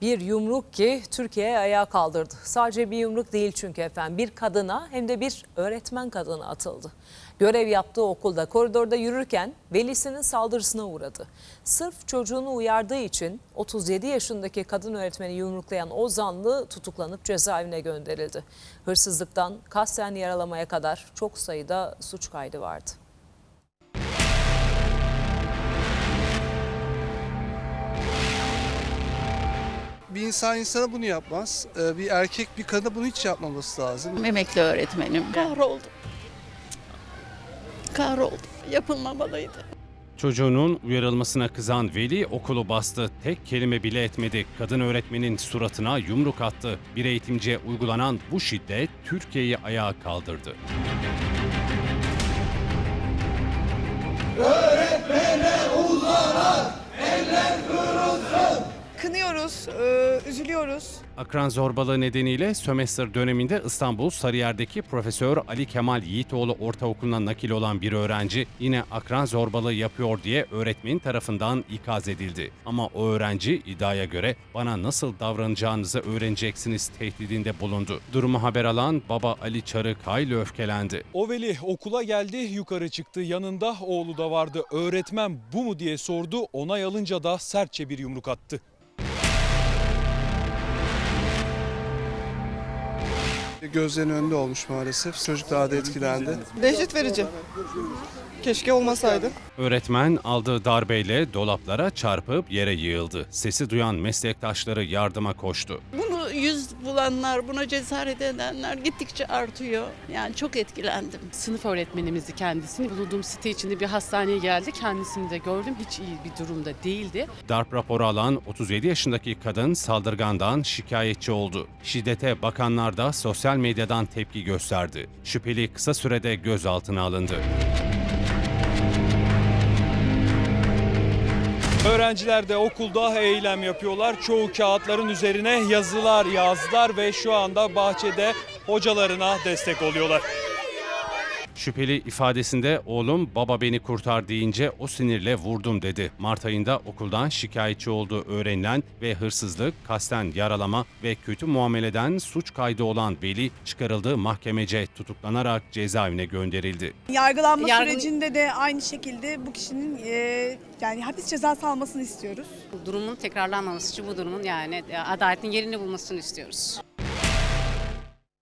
Bir yumruk ki Türkiye'ye ayağa kaldırdı. Sadece bir yumruk değil çünkü efendim. Bir kadına hem de bir öğretmen kadına atıldı. Görev yaptığı okulda koridorda yürürken velisinin saldırısına uğradı. Sırf çocuğunu uyardığı için 37 yaşındaki kadın öğretmeni yumruklayan o zanlı tutuklanıp cezaevine gönderildi. Hırsızlıktan kasten yaralamaya kadar çok sayıda suç kaydı vardı. Bir insan insana bunu yapmaz. Ee, Bir erkek bir kadına bunu hiç yapmaması lazım. Emekli öğretmenim. Kahroldum. Kahroldum. Yapılmamalıydı. Çocuğunun uyarılmasına kızan veli okulu bastı. Tek kelime bile etmedi. Kadın öğretmenin suratına yumruk attı. Bir eğitimciye uygulanan bu şiddet Türkiye'yi ayağa kaldırdı. Kınıyoruz, e, üzülüyoruz. Akran zorbalığı nedeniyle sömestr döneminde İstanbul Sarıyer'deki Profesör Ali Kemal Yiğitoğlu Ortaokulu'na nakil olan bir öğrenci yine akran zorbalığı yapıyor diye öğretmenin tarafından ikaz edildi. Ama o öğrenci iddiaya göre bana nasıl davranacağınızı öğreneceksiniz tehdidinde bulundu. Durumu haber alan baba Ali Çarık hayli öfkelendi. O veli okula geldi, yukarı çıktı. Yanında oğlu da vardı. Öğretmen bu mu diye sordu. Onay alınca da sertçe bir yumruk attı. Gözlerinin önünde olmuş maalesef. Çocuk daha da etkilendi. Dehşet verici. Keşke olmasaydı. Öğretmen aldığı darbeyle dolaplara çarpıp yere yığıldı. Sesi duyan meslektaşları yardıma koştu. Bunu yüz bulanlar, buna cesaret edenler gittikçe artıyor. Yani çok etkilendim. Sınıf öğretmenimizdi kendisini. Bulunduğum site içinde bir hastaneye geldi. Kendisini de gördüm. Hiç iyi bir durumda değildi. Darp raporu alan 37 yaşındaki kadın saldırgandan şikayetçi oldu. Şiddete bakanlar da sosyal medyadan tepki gösterdi. Şüpheli kısa sürede gözaltına alındı. Öğrenciler de okulda eylem yapıyorlar. Çoğu kağıtların üzerine yazılar yazdılar ve şu anda bahçede hocalarına destek oluyorlar. Şüpheli ifadesinde oğlum baba beni kurtar deyince o sinirle vurdum dedi. Mart ayında okuldan şikayetçi olduğu öğrenilen ve hırsızlık, kasten yaralama ve kötü muameleden suç kaydı olan veli çıkarıldığı mahkemece tutuklanarak cezaevine gönderildi. Yargılanma Yargı- sürecinde de aynı şekilde bu kişinin e, yani hapis cezası almasını istiyoruz. durumun tekrarlanmaması için bu durumun yani e, adaletin yerini bulmasını istiyoruz.